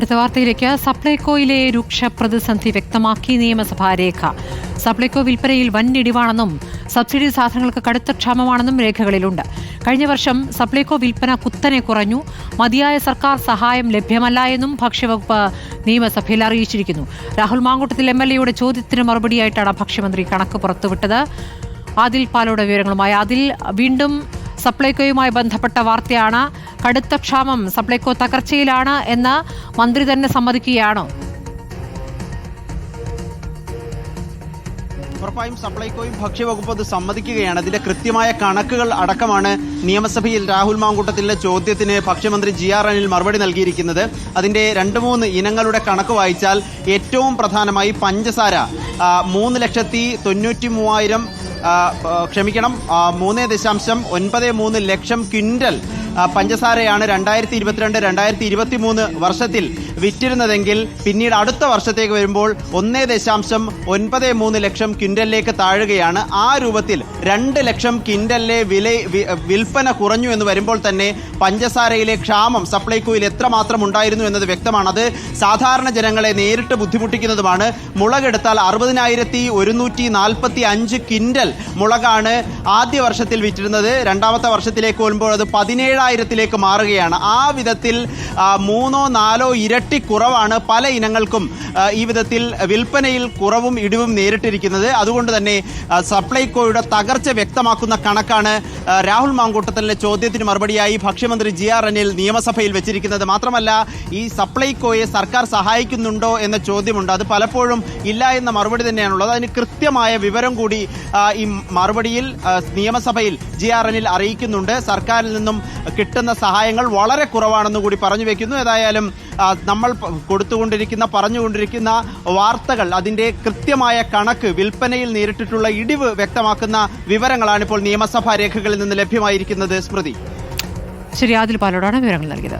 അടുത്ത വാർത്തയിലേക്ക്. സപ്ലൈകോയിലെ രൂക്ഷ പ്രതിസന്ധി വ്യക്തമാക്കി നിയമസഭാ രേഖ. സപ്ലൈകോ വിൽപ്പനയിൽ വൻ ഇടിവാണെന്നും സബ്സിഡി സാധനങ്ങൾക്ക് കടുത്ത ക്ഷാമമാണെന്നും രേഖകളിലുണ്ട്. കഴിഞ്ഞ വർഷം സപ്ലൈകോ വിൽപ്പന കുത്തനെ കുറഞ്ഞു. മതിയായ സർക്കാർ സഹായം ലഭ്യമല്ല എന്നും ഭക്ഷ്യവകുപ്പ് നിയമസഭയിൽ അറിയിച്ചിരിക്കുന്നു. രാഹുൽ മാങ്കൂട്ടത്തിൽ എം എൽ എയുടെ ചോദ്യത്തിന് മറുപടിയായിട്ടാണ് ഭക്ഷ്യമന്ത്രി കണക്ക് പുറത്തുവിട്ടത്. ആദിൽ പാലോടെ വിവരങ്ങളുമായി. അതിൽ വീണ്ടും സപ്ലൈകോയുമായി ബന്ധപ്പെട്ട വാർത്തയാണ്. കടുത്ത ക്ഷാമം സപ്ലൈകോ തകർച്ചയിലാണ് എന്ന് മന്ത്രി തന്നെ സമ്മതിക്കുകയാണോ. ഉറപ്പായും സപ്ലൈകോയും ഭക്ഷ്യവകുപ്പ് അത് സമ്മതിക്കുകയാണ്. അതിന്റെ കൃത്യമായ കണക്കുകൾ അടക്കമാണ് നിയമസഭയിൽ രാഹുൽ മാങ്കൂട്ടത്തിന്റെ ചോദ്യത്തിന് ഭക്ഷ്യമന്ത്രി ജി ആർ അനിൽ മറുപടി നൽകിയിരിക്കുന്നത്. അതിന്റെ രണ്ട് മൂന്ന് ഇനങ്ങളുടെ കണക്ക് വായിച്ചാൽ ഏറ്റവും പ്രധാനമായി പഞ്ചസാര മൂന്ന് ലക്ഷത്തി തൊണ്ണൂറ്റി മൂവായിരം ക്ഷമിക്കണം. മൂന്ന് ദശാംശം ഒൻപത് മൂന്ന് ലക്ഷം ക്വിന്റൽ പഞ്ചസാരയാണ് രണ്ടായിരത്തി ഇരുപത്തിരണ്ട് രണ്ടായിരത്തി ഇരുപത്തി മൂന്ന് വർഷത്തിൽ വിറ്റിരുന്നതെങ്കിൽ പിന്നീട് അടുത്ത വർഷത്തേക്ക് വരുമ്പോൾ ഒന്നേ ദശാംശം ഒൻപത് മൂന്ന് ലക്ഷം ക്വിന്റലിലേക്ക് താഴുകയാണ്. ആ രൂപത്തിൽ രണ്ട് ലക്ഷം ക്വിന്റലിലെ വില വിൽപ്പന കുറഞ്ഞു എന്ന് വരുമ്പോൾ തന്നെ പഞ്ചസാരയിലെ ക്ഷാമം സപ്ലൈകോയിൽ എത്രമാത്രം ഉണ്ടായിരുന്നു എന്നത് വ്യക്തമാണത്. സാധാരണ ജനങ്ങളെ നേരിട്ട് ബുദ്ധിമുട്ടിക്കുന്നതുമാണ്. മുളകെടുത്താൽ അറുപതിനായിരത്തി ഒരുന്നൂറ്റി നാൽപ്പത്തി അഞ്ച് ക്വിന്റൽ മുളകാണ് ആദ്യ വർഷത്തിൽ വിറ്റിരുന്നത്. രണ്ടാമത്തെ വർഷത്തിലേക്ക് വരുമ്പോൾ അത് പതിനേഴായിരത്തിലേക്ക് മാറുകയാണ്. ആ വിധത്തിൽ മൂന്നോ നാലോ ഇരട്ടി കുറവാണ് പല ഇനങ്ങൾക്കും ഈ വിധത്തിൽ വിൽപ്പനയിൽ കുറവും ഇടിവും നേരിട്ടിരിക്കുന്നത്. അതുകൊണ്ട് തന്നെ സപ്ലൈകോയുടെ തകർച്ച വ്യക്തമാക്കുന്ന കണക്കാണ് രാഹുൽ മാങ്കൂട്ടത്തലിന്റെ ചോദ്യത്തിന് മറുപടിയായി ഭക്ഷ്യമന്ത്രി ജി ആർ അനിൽ നിയമസഭയിൽ വെച്ചിരിക്കുന്നത്. മാത്രമല്ല ഈ സപ്ലൈകോയെ സർക്കാർ സഹായിക്കുന്നുണ്ടോ എന്ന ചോദ്യമുണ്ട്. അത് പലപ്പോഴും ഇല്ല എന്ന മറുപടി തന്നെയാണുള്ളത്. അതിന് കൃത്യമായ വിവരം കൂടി ഈ മറുപടിയിൽ നിയമസഭയിൽ ജി ആർ അനിൽ അറിയിക്കുന്നുണ്ട്. സർക്കാരിൽ നിന്നും കിട്ടുന്ന സഹായങ്ങൾ വളരെ കുറവാണെന്ന് കൂടി പറഞ്ഞു വെക്കുന്നു. ഏതായാലും ആ, നമ്മൾ കൊടുത്തുകൊണ്ടിരിക്കുന്ന പറഞ്ഞുകൊണ്ടിരിക്കുന്ന വാർത്തകൾ അതിന്റെ കൃത്യമായ കണക്ക് വിൽപ്പനയിൽ നേരിട്ടിട്ടുള്ള ഇടിവ് വ്യക്തമാക്കുന്ന വിവരങ്ങളാണ് ഇപ്പോൾ നിയമസഭാ രേഖകളിൽ നിന്ന് ലഭ്യമായിരിക്കുന്നത്. സ്മൃതി. ശരി ആദിൽ പാലോടാണ് വിവരങ്ങൾ നൽകിയത്.